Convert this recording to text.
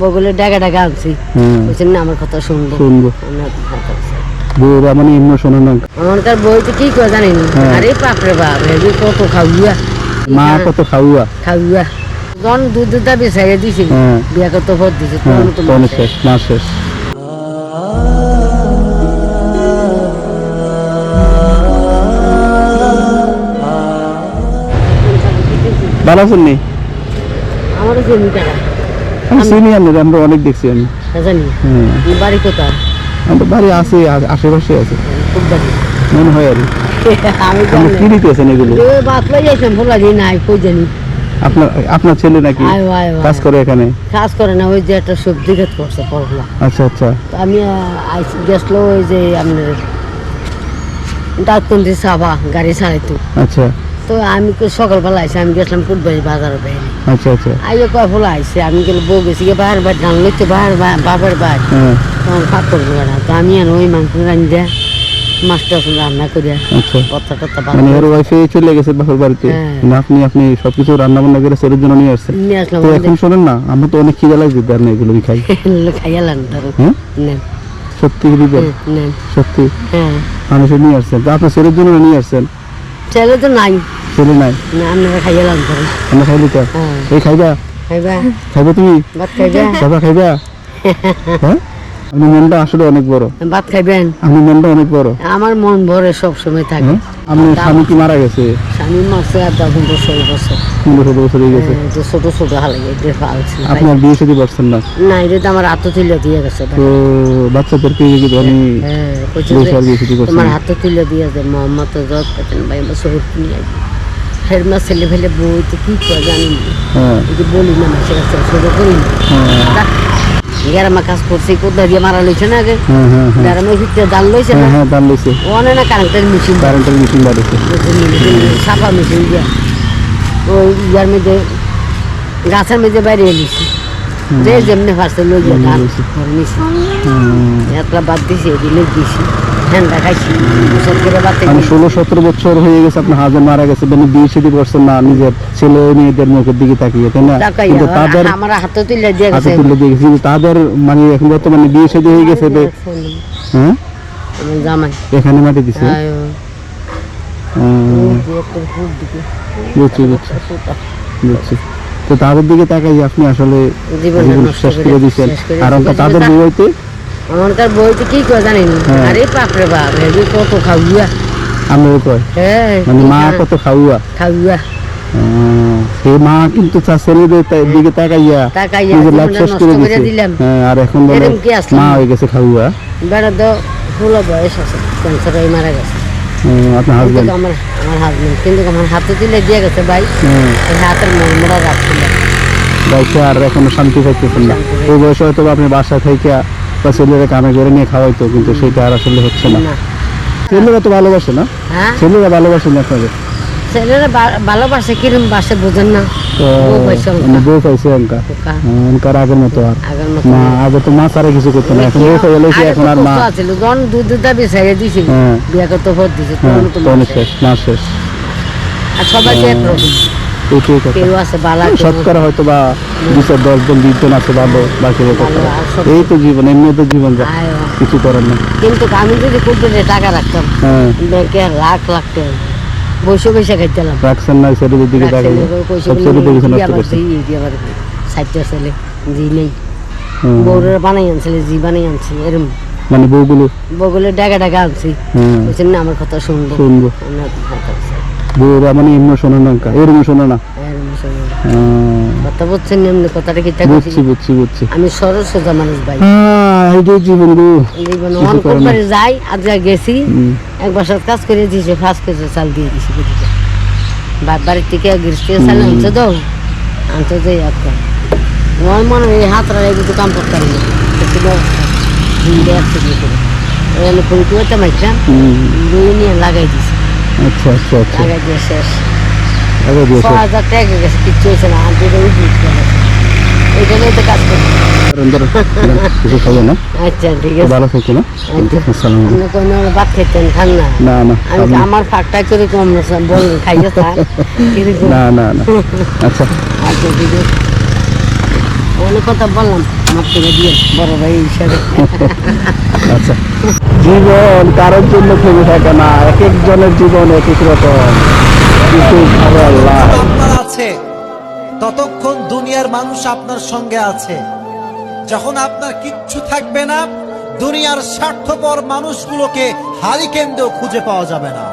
বগলে ডাকা ডাকা আনছি। বলছেন না আমার কথা শুনব। শুনব। ভালো লাগছে। বউরা মানে এমনি শোনো না। এমনকার বইতে কি করে জানেন। আরে বাপরে বাপ হেবি কত খাওয়া। মা কত খাওয়া। খাওয়া। জন দুধ দুধটা বেসাইয়ে দিছি। বিয়া কত ভোট দিছে তখন তো তখন মাসে। শেষ মা শেষ। ভালো আছেন নি? আমারও জমি টাকা। আমি চিনি আমি আমরা অনেক দেখছি আমি। জানি। হ্যাঁ। বাড়ি কোথায়? আমার বাড়ি আছে আশেপাশে আছে। মনে হয় আর আমি কি দিতেছেন এগুলো? ওই বাতলাই ভোলা দিই নাই কই জানি। আপনার আপনার ছেলে নাকি আয় আয় কাজ করে এখানে? কাজ করে না ওই যে একটা সবজি ক্ষেত করছে পড়লা আচ্ছা আচ্ছা। আমি আইসি গেছিল ওই যে আপনার ডাক্তন্দি সাবা গাড়ি চালাইতো। আচ্ছা। তো আমি সকালবেলা আইসি আমি গেছিলাম ফুটবাড়ি বাজারে বাইরে। আচ্ছা আচ্ছা। আইয়ে কয় ফুল আইসে আমি গেলে বউ গেছি গিয়ে বাইরে বাইরে ধান লইতে বাইরে বাবার বাইর হ্যাঁ। তখন কাপ করব না তো আমি আর ওই মাংস রানি দেয়া মাছটা রান্না করিয়া আচ্ছা। কথা টথা মানে ওর ওয়াইফে চলে গেছে বাপের বাড়িতে। হ্যাঁ। মানে আপনি আপনি সবকিছু রান্না বান্না করে ছেলের জন্য নিয়ে আসছেন। তো এখন শোনেন না আমরা তো অনেক খিদা লাগছে দেন না এগুলো খাই। খাইয়ালাম ধরো হ্যাঁ? সত্যি দিবেন সত্যি? হ্যাঁ। মানুষের নিয়ে আসছেন। তো আপনার ছেলের জন্য নিয়ে আসছেন? ছেলে তো নাই। ছেলে নাই? না আপনারা খাইয়ালাম ধরো আমরা খাইলি তো? এই খাইবা? খাইবা? খাইবা তুমি? ভাত খাইবা? খাইবা হ্যাঁ? আপনি মনটা আসলে অনেক বড়। ভাত খাইবেন? আপনি মনটা অনেক বড়। আমার মন ভরে সব সময় থাকে। হ্যাঁ আপনার স্বামী কি মারা গেছে? স্বামী মাসে আর তখন বছর বছর। পনেরো ষোলো বছর হয়ে গেছে। হ্যাঁ, যে ছোট ছোট হালে এটা পালছি আপনি বিয়ে সাথে পারছেন না? না এটা তো আমার হাতে তুলে দিয়ে গেছে। তো বাচ্চাদেরকে কি আমি হ্যাঁ তোমার হাতে তুলে দিয়ে যে মোহাম্মদ পেতেন ভাই আমার শহর কিনে আসবে ফের মা ছেলে ফেলে বই তো কি করে জানি। হ্যাঁ। বলি না মাসের কাছে ছোট করি হ্যাঁ। গ্যারামা কাজ করছে কোথায় দিয়ে মারা লইছে না আগে? হ্যাঁ হ্যাঁ হ্যাঁ। গ্যারামের ভিতরে জাল লইছে না? হ্যাঁ হ্যাঁ দাম লইছে। ওনে না কারেন্টের মেশিন কারেন্টের মেশিন বাড়িছে সাফা মেশিন দিয়া। ওই ইয়ার মধ্যে গাছের মধ্যে বাইরে এলিছি যে যেমনি ফার্স্টে লই গিয়ে গান করে নিছি। একটা বাদ দিছি এদিনে দিছি। মানে ষোলো সতেরো বছর হয়ে গেছে আপনার হাজার মারা গেছে মানে বিয়ে করছেন না নিজের ছেলে মেয়েদের মুখের দিকে তাকিয়ে তাই না? কিন্তু তাদের হাতে তুলে দিয়ে গেছে কিন্তু তাদের মানে এখন বর্তমানে বিয়ে হয়ে গেছে হ্যাঁ? এখানে মাটি দিছে? আয়ো, হুম, ওই যে একটা ফুট দিকে, বুঝছি বুঝছি। বুঝছি। তো তাদের দিকে তাকাই আপনি আসলে শেষ করে দিচ্ছেন শেষ করে আর তাদের বিয়েতে এমনকার বইতে কি করে জানেন? হ্যাঁ। আরে বাপরে বাপ হেবি কত খাওয়া। কয়। হ্যাঁ মানে মা কত খাওয়া। খাওয়া। মা কিন্তু তার দিকে তাকাইয়া তাকাইয়া নিজের লাইফ শেষ করে করে দিছে। হ্যাঁ আর এখন বলে এরম কি আসলাম? মা হয়ে গেছে খাওয়া। বেড়া তো ষোলো বয়স আছে ক্যান্সার হয়ে মারা গেছে। আপনার হাজবেন্ড আমার আমার হাজবেন্ড কিন্তু আমার হাতে দিয়ে গেছে ভাই। হাতের মর্মরা রাখছিল। বাইকে আর এখনও শান্তি পাইতেছেন না। ওই বয়সে হয়তো আপনি বাসা থেকে বা ছেলেরা কামে করে নিয়ে খাওয়াইতো কিন্তু সেটা আর আসলে হচ্ছে না। ছেলেরা তো ভালোবাসে না? হ্যাঁ। ছেলেরা ভালোবাসে না আপনাদের? ছেলেরা ভালোবাসে কিরম বাসে বোঝেন না। তো বউ পাইছে অঙ্কা। বউ পাইছে অঙ্কা। অঙ্কার আগের মতো আর। মা আগে তো মা কিছু করতো না এখন বউ পাইলে কি এখন আর মা। কষ্ট যখন দুধ দুধটা বেসাইয়ে দিছিল হ্যাঁ। বিয়া করতে ভোট দিছে হ্যাঁ তখন তো তখন শেষ। আর সবাই কেউ আছে বালা শতকরা হয়তো বা দুশো দশ জন বিশ জন আছে ভালো বাকি লোক আছে। ভালো, আর সব- এই তো জীবন এমনি তো জীবন যা আয় ও। কিছু করার না কিন্তু আমি যদি কুটিরে টাকা রাখতাম হ্যাঁ। ব্যাংকে লাখ লাখ টাকা বসে বসে খাইতাম। রাখছেন না ছেলেদের দিকে তাকাই সব ছেলেদের কিছু নষ্ট করছে সাইটটা ছেলে জি নেই। বউরা বানাই আনছিলে জি বানাই আনছি এরম। মানে বউগুলো? বগলে ডাকা ডাকা আনছি। বলছেন না আমার কথা শুনব। শুনব মানে এমনি শোনো না এরকম শোনো না? এরম শুনব। কথা বলছেন এমনি কথাটা কি বুঝছি বুঝছি বুঝছি। আমি সরল সোজা মানুষ ভাই। হ্যাঁ এইটাই জীবন গো জীবন অন করে যাই আজ গেছি হুম। এক বছর কাজ করে দিয়েছে চাল দিয়ে দিছি বুঝিতে বাপ বাড়ির থেকে গ্রীষ্ম চাল আনছে তো আনছে যে একটা ওই মনে এই হাত রাখা কিন্তু কাম করতাম না। ছিল হিন্দে করে। ওই আমি ফুল করতে দুই নিয়ে লাগাই দিছি। আচ্ছা আচ্ছা আচ্ছা। লাগাই দিয়ে শেষ। আগে দিয়েছে হাজার টাকা গেছে কিচ্ছু হয়েছে না আর দুটো উঠে এইটা নিয়ে তো কাজ করি। কিছু খাব না? আচ্ছা ঠিক আছে। ভালো থাকি না। আচ্ছা। আসসালামু আলাইকুম। কোনো ভাত খেতেন খান না? না না আমি আমি- আমার ফাঁকটা করে কম বল খাইয়ে থাক না না না। আচ্ছা। আচ্ছা ঠিক আছে। অনেক কথা বললাম আমার থেকে দিয়ে বড় ভাই হিসাবে। আচ্ছা। জীবন কারোর জন্য থেমে থাকে না, এক একজনের জীবন এক এক রকম। আপনার আছে। ততক্ষণ দুনিয়ার মানুষ আপনার সঙ্গে আছে। যখন আপনার কিচ্ছু থাকবে না, দুনিয়ার স্বার্থপর মানুষগুলোকে হারিকেন্দ্রেও খুঁজে পাওয়া যাবে না।